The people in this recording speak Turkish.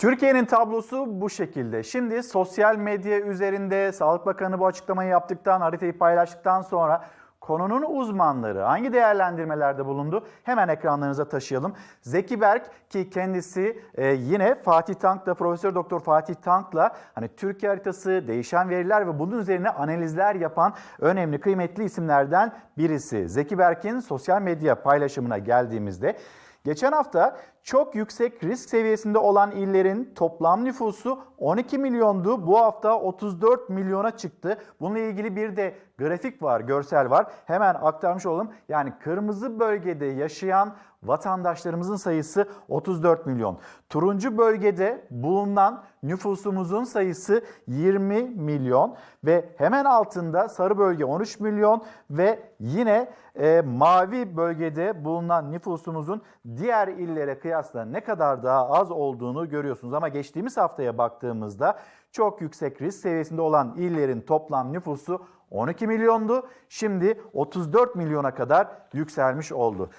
Türkiye'nin tablosu bu şekilde. Şimdi sosyal medya üzerinde Sağlık Bakanı bu açıklamayı yaptıktan, haritayı paylaştıktan sonra konunun uzmanları hangi değerlendirmelerde bulundu? Hemen ekranlarınıza taşıyalım. Zeki Berk ki kendisi e, yine Fatih Tank'la Profesör Doktor Fatih Tank'la hani Türkiye haritası, değişen veriler ve bunun üzerine analizler yapan önemli kıymetli isimlerden birisi. Zeki Berk'in sosyal medya paylaşımına geldiğimizde Geçen hafta çok yüksek risk seviyesinde olan illerin toplam nüfusu 12 milyondu. Bu hafta 34 milyona çıktı. Bununla ilgili bir de grafik var, görsel var. Hemen aktarmış olalım. Yani kırmızı bölgede yaşayan vatandaşlarımızın sayısı 34 milyon. Turuncu bölgede bulunan nüfusumuzun sayısı 20 milyon ve hemen altında sarı bölge 13 milyon ve yine e, mavi bölgede bulunan nüfusumuzun diğer illere kıyasla ne kadar daha az olduğunu görüyorsunuz. Ama geçtiğimiz haftaya baktığımızda çok yüksek risk seviyesinde olan illerin toplam nüfusu 12 milyondu. Şimdi 34 milyona kadar yükselmiş oldu.